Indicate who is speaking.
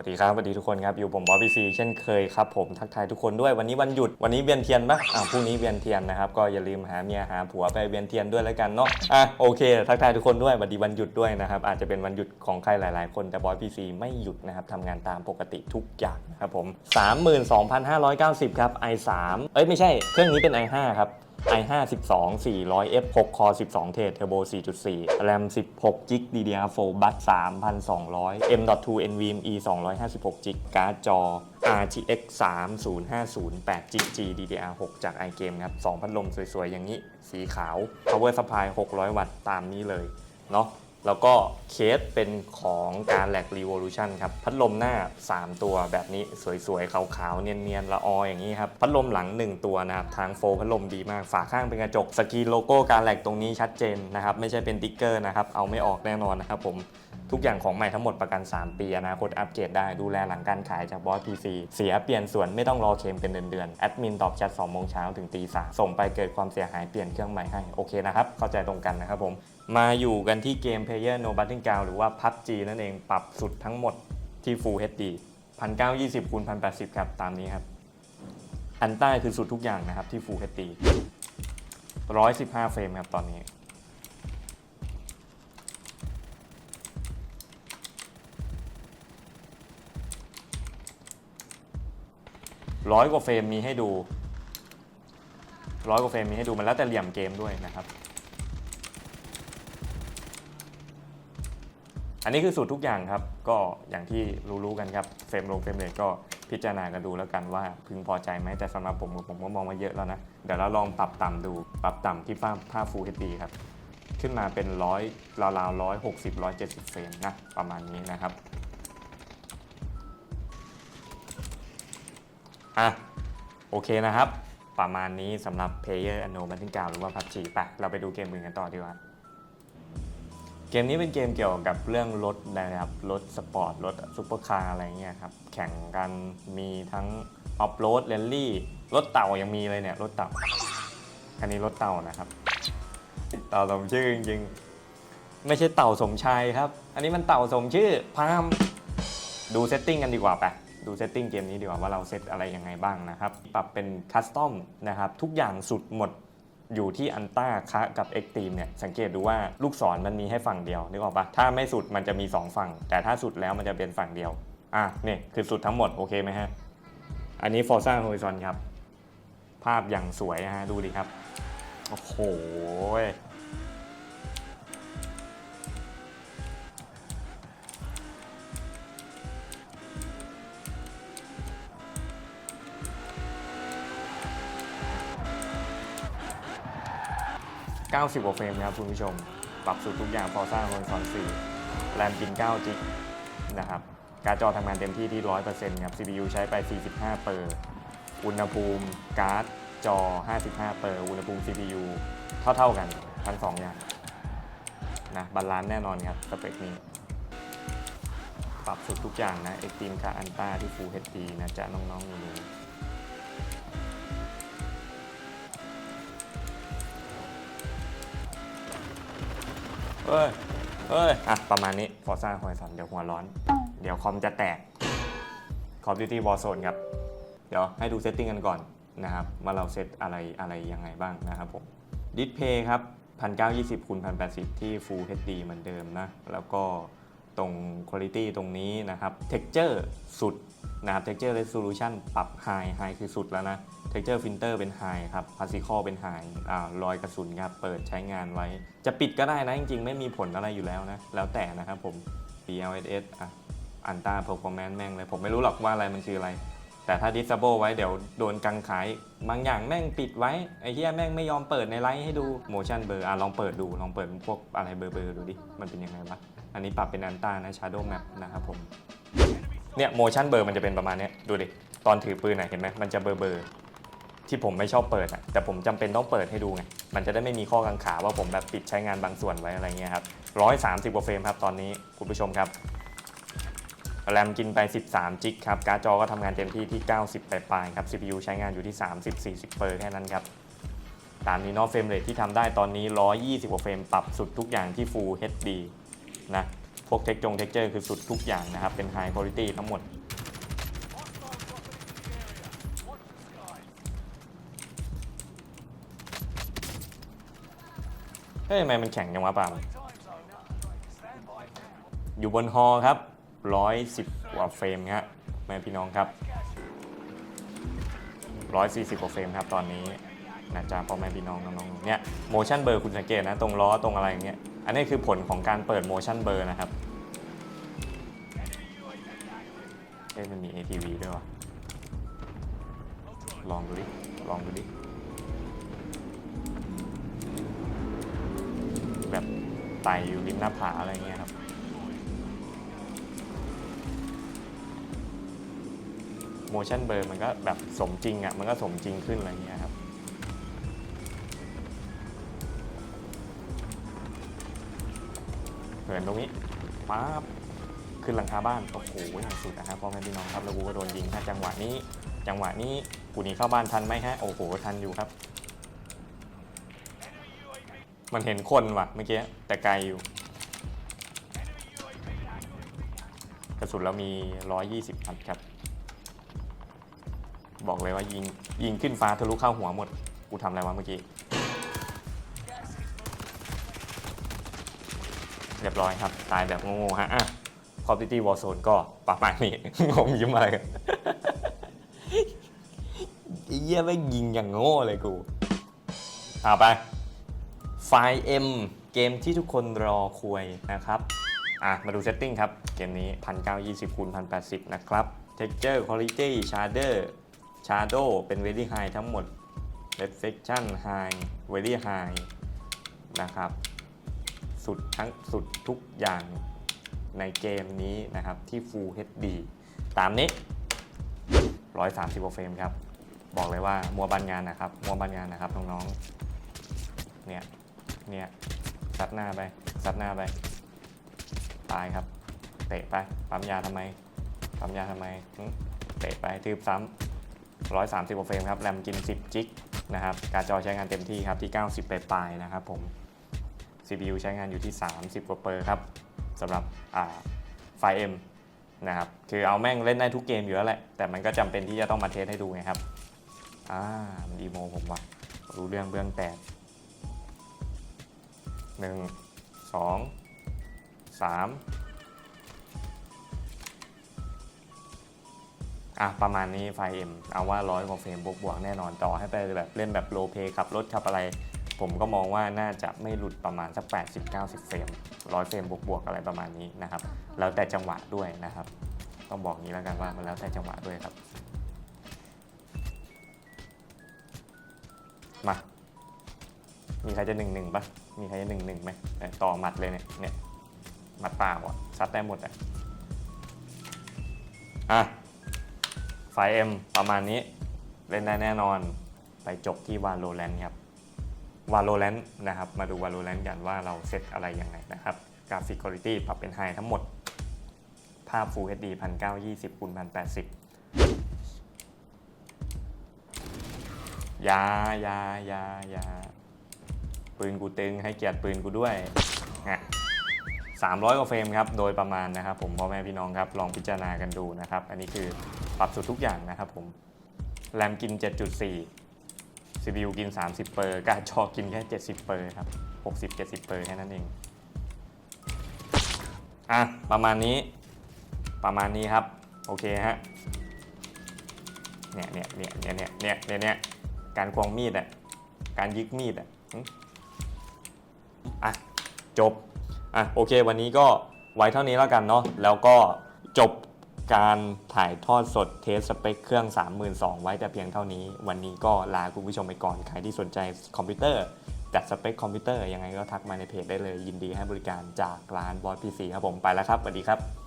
Speaker 1: วัสดีครับสวัสดีทุกคนครับ อยู่ผมบอสพีซีเช่นเคยครับผมทักทายทุกคนด้วยวันนี้วันหยุดวันนี้เวียนเทียนปะอ่าพรุ่งนี้เวียนเทียนนะครับก็อย่าลืมหาเมียหาผัวไปเวียนเทียนด้วยแล้วกันเนาะอะโอเค ทักทายทุกคนด้วยสวัสดีวันหยุดด้วยนะครับอาจจะเป็นวันหยุดของใครหลาย ๆ คนแต่บอสพีซีไม่หยุดนะครับทำงานตามปกติทุกอย่างนะครับผม32,590ครับ i3 เอ้ยไม่ใช่เครื่องนี้เป็น i5 ครับ i5 12 400 f 6 core 12เทรด turbo 4.4 RAM 16 g b DDR4 บัส3,200 M.2 NVMe 256 g b การ์ดจอ RTX 3050 8 g b GDDR6 จาก iGame ครับ 2 พัดลมสวยๆ อย่างนี้ สีขาว Power Supply 600 วัตต์ตามนี้เลย เนาะ แล้วก็เคสเป็นของการแลก Revolution ครับ พัดลมหน้า 3 ตัวแบบนี้สวยๆ ขาวๆ เนียนๆ ละอออย่างนี้ครับ พัดลมหลัง 1 ตัวนะครับ ทางโฟพัดลมดีมาก ฝาข้างเป็นกระจก สกรีนโลโก้การแลกตรงนี้ชัดเจนนะครับ ไม่ใช่เป็นติ๊กเกอร์นะครับ เอาไม่ออกแน่นอนนะครับผมทุกอย่างของใหม่ทั้งหมดประกัน 3 ปีอนาคตอัปเกรดได้ดูแลหลังการขายจากบอสพีซีเสียเปลี่ยนส่วนไม่ต้องรอเคมเป็นเดือนๆแอดมินตอบแชท2โมงเช้าถึงตีสามส่งไปเกิดความเสียหายเปลี่ยนเครื่องใหม่ให้โอเคนะครับเข้าใจตรงกันนะครับผม มาอยู่กันที่เกม Player No Battleground หรือว่า PUBG นั่นเองปรับสุดทั้งหมดที่ Full HD 1920คูณ1080 ครับ ตามนี้ครับ อันใต้คือสุดทุกอย่างนะครับที่ Full HD 115 เฟรมครับตอนนี้ ร้อยกว่าเฟรมมีให้ดูร้อยกว่าเฟรมมีให้ดูมันแล้วแต่เหลี่ยมเกมด้วยนะครับ อันนี้คือสูตรทุกอย่างครับ ก็อย่างที่รู้ๆกันครับเฟรมลงเฟรมเรทก็พิจารณากันดูแล้วกันว่าพึงพอใจไหมแต่สำหรับผมผมก็มองมาเยอะแล้วนะ เดี๋ยวเราลองปรับต่ำดูปรับต่ำที่ภาพภาพ Full HD ครับขึ้นมาเป็นร้อยราวๆร้อยหกสิบร้อยเจ็ดสิบเฟรมนะประมาณนี้นะครับอะโอเคนะครับ ประมาณนี้สำหรับ Player Unknown Battleground หรือว่า PUBG ไปเราไปดูเกมอื่นกันต่อดีกว่า เกมนี้เป็นเกมเกี่ยวกับเรื่องรถนะครับรถสปอร์ตรถซุปเปอร์คาร์อะไรเงี้ยครับแข่งกันมีทั้งออฟโรดเรลลี่รถเต่ายังมีเลยเนี่ยรถเต่าอันนี้รถเต่านะครับ เต่าสมชื่อจริงๆ ไม่ใช่เต่าสมชายครับ อันนี้มันเต่าสมชื่อพามดูเซตติ้งกันดีกว่าไปดูเซตติ้งเกมนี้ดีกว่าว่าเราเซตอะไรยังไงบ้างนะครับ ปรับเป็นคัสตอมนะครับ ทุกอย่างสุดหมด อยู่ที่อันต้าคะกับ X Team เนี่ยสังเกตดูว่าลูกศรมันมีให้ฝั่งเดียวนึกออกปะถ้าไม่สุดมันจะมี 2 ฝั่ง แต่ถ้าสุดแล้วมันจะเป็นฝั่งเดียว อะนี่คือสุดทั้งหมดโอเคไหมฮะ อันนี้ Forza Horizon ครับ ภาพอย่างสวยนะฮะดูดิครับ โอ้โห 90กว่าเฟรมนะครับคุณผู้ชม ปรับสุดทุกอย่าง Forza Horizon 4แรมปิน9จิกนะครับการจอทำงานเต็มที่ที่ 100%ครับ CPU ใช้ไป 45 เปอร์อุณหภูมิการ์ดจอ 55 เปอร์อุณหภูมิ CPU เท่า ๆกันทั้ง2อย่างนะบาลานซ์แน่นอนครับสเปคนี้ ปรับสุดทุกอย่างนะ Extreme กับ Ultra ที่ Full HD นะจ๊ะน้องๆหนูๆ เอ้ยเอ้ยอะ ประมาณนี้ฟอร์ซ่าคอยสอนเดี๋ยวหัวร้อน เดี๋ยวคอมจะแตก Call of Duty Warzone ครับ เดี๋ยวให้ดูเซตติ้งกันก่อนนะครับ ว่าเราเซตอะไรอะไรยังไงบ้างนะครับผมดิสเพย์ครับ1920คูณ1080 ที่ Full HD เหมือนเดิมนะ แล้วก็ ตรง Quality ตรงนี้นะครับ Texture สุดนะครับ Texture Resolution ปรับ High High คือสุดแล้วนะ Texture Filter เป็น High ครับ Particle เป็น High อ่ารอยกระสุนครับ เปิดใช้งานไว้ จะปิดก็ได้นะ จริงๆ ไม่มีผลอะไรอยู่แล้วนะ แล้วแต่นะครับผม DLSS อะอันต้า performance แม่งเลย ผมไม่รู้หรอกว่าอะไรมันคืออะไร แต่ถ้า disable ไว้เดี๋ยวโดนกังขาย บางอย่างแม่งปิดไว้ ไอ้เหี้ยแม่งไม่ยอมเปิดในไลฟ์ให้ดู motion blur อะลองเปิดดู ลองเปิดพวกอะไรเบอร์ๆดูดิ มันเป็นยังไงวะ อันนี้ปรับเป็นอันต้านะ shadow map นะครับผม เนี่ย motion blur มันจะเป็นประมาณนี้ดูดิ ตอนถือปืนน่ะเห็นไหมมันจะเบอร์ๆที่ผมไม่ชอบเปิดอะแต่ผมจำเป็นต้องเปิดให้ดูไง มันจะได้ไม่มีข้อกังขาว่าผมแบบปิดใช้งานบางส่วนไว้อะไรเงี้ยครับ130กว่าเฟรมครับตอนนี้คุณผู้ชมครับแรมกินไป 13 จิกครับ การ์ดจอก็ทำงานเต็มที่ที่ 90 ปลายๆครับ CPU ใช้งานอยู่ที่ 30-40 เปอร์แค่นั้นครับ ตามนี้นอะเฟรมเรทที่ทำได้ตอนนี้ 120 กว่าเฟรม ปรับสุดทุกอย่างที่ Full HD นะพวกเทคจงเทคเจอร์คือสุดทุกอย่างนะครับ เป็น High Quality ทั้งหมด เฮ้ยทำไมมันแข็งจังวะปาล์มอยู่บนฮอครับ 110 กว่าเฟรมฮะแม่พี่น้องครับ 140 กว่าเฟรมครับตอนนี้นะจ๊ะพ่อแม่พี่น้องน้องๆเนี่ย motion blur คุณสังเกตนะ ตรงล้อตรงอะไรอย่างเงี้ย อันนี้คือผลของการเปิด motion blur นะครับเอ้มันมี ATV ด้วยวะลองดูดิ ลองดูดิ แบบไต่อยู่ริมหน้าผาอะไรเงี้ยครับ motion blur มันก็แบบสมจริงอะ่ะ มันก็สมจริงขึ้นอะไรเงี้ยครับ หินตรงนี้ป๊าบขึ้นหลังคาบ้านโอ้โหอย่างสุดนะครับพ่อแม่พี่น้องครับแล้วกูก็โดนยิงถ้าจังหวะนี้ จังหวะนี้กูหนีเข้าบ้านทันไหมฮะโอ้โหทันอยู่ครับ มันเห็นคนว่ะเมื่อกี้แต่ไกลอยู่กระสุนเรามี 120นัดครับ บอกเลยว่ายิงยิงขึ้นฟ้าทะลุเข้าหัวหมด กูทำอะไรวะเมื่อกี้ เรียบร้อยครับ ตายแบบโง่ๆฮะอะ Call of Duty Warzone ก็ประมาณนี้ งงยิ้มอะไรกันเหี้ยไม่ยิงอย่างโง่เลยกูเอาไปไฟล์ M เกมที่ทุกคนรอควยนะครับอะมาดูเซตติ้งครับ เกมนี้ 1920คูณ1080 นะครับ Texture Quality Shader Shadow เป็น Very High ทั้งหมด Reflection High Very High นะครับ สุดทั้งสุดทุกอย่างในเกมนี้นะครับ ที่ Full HD ตามนี้ 130กว่าเฟรมครับ บอกเลยว่ามัวบันงานนะครับ มัวบันงานนะครับน้องๆ เนี่ย เนี่ยซัดหน้าไปซัดหน้าไป ตายครับ เตะไปปั๊มยาทำไมปั๊มยาทำไมเตะไปทืบซ้ำ130กว่าเฟรมครับ แรมกิน 10 จิกนะครับ การจอใช้งานเต็มที่ครับที่ 90ไปปลายๆนะครับผม CPU ใช้งานอยู่ที่ 30 กว่าเปอร์ครับสำหรับอ่าไฟ M นะครับ คือเอาแม่งเล่นได้ทุกเกมอยู่แล้วแหละ แต่มันก็จำเป็นที่จะต้องมาเทสให้ดูไงครับ อ่ามันดีโมผมว่ะ รู้เรื่องเบื้องแตกหนึ่งสองสามอะประมาณนี้ไฟ M เอาว่าร้อยกว่าเฟรมบวกๆแน่นอนต่อให้ไปแบบเล่นแบบโลเพขับรถขับอะไร ผมก็มองว่าน่าจะไม่หลุดประมาณสัก 80-90 เฟรม 100 เฟรมบวกๆอะไรประมาณนี้นะครับ แล้วแต่จังหวะด้วยนะครับ ต้องบอกงี้แล้วกันว่ามันแล้วแต่จังหวะด้วยครับ มา มีใครจะหนึ่งหนึ่งปะมีใครจะหนึ่งหนึ่งไหมเนี่ยต่อหมัดเลยเนี่ยเนี่ยหมัดเปล่าอะซัดได้หมดอะอะไฟเอ็มประมาณนี้เล่นได้แน่นอนไปจบที่วาโลแรนครับ Valorant นะครับ มาดู Valorant กันว่าเราเซตอะไรยังไงนะครับกราฟิกคุณภาพปรับเป็นไฮทั้งหมด ภาพ Full HD 1920คูณ1080ยายายายาปืนกูตึงให้เกียรติปืนกูด้วยอะ300กว่าเฟรมครับ โดยประมาณนะครับ ผมพ่อแม่พี่น้องครับ ลองพิจารณากันดูนะครับ อันนี้คือปรับสุดทุกอย่างนะครับผม แรมกิน 7.4 CPU กิน 30 เปอร์ การดจอกินแค่ 70 เปอร์ครับ 60 70 เปอร์แค่นั้นเอง อะ ประมาณนี้ ประมาณนี้ครับ โอเคฮะ เนี่ยเนี่ยเนี่ยเนี่ยเนี่ยเนี่ยเนี่ยเนี่ยการควงมีดอะ การยึกมีดอะ อะ จบ อะ โอเค วันนี้ก็ไว้เท่านี้แล้วกันเนาะ แล้วก็จบ การถ่ายทอดสดเทสสเปคเครื่อง 32,000 ไว้แต่เพียงเท่านี้ วันนี้ก็ลาคุณผู้ชมไปก่อน ใครที่สนใจคอมพิวเตอร์จัดสเปคคอมพิวเตอร์ยังไงก็ทักมาในเพจได้เลยยินดีให้บริการจากร้านบอสพีซีครับผมไปแล้วครับสวัสดีครับ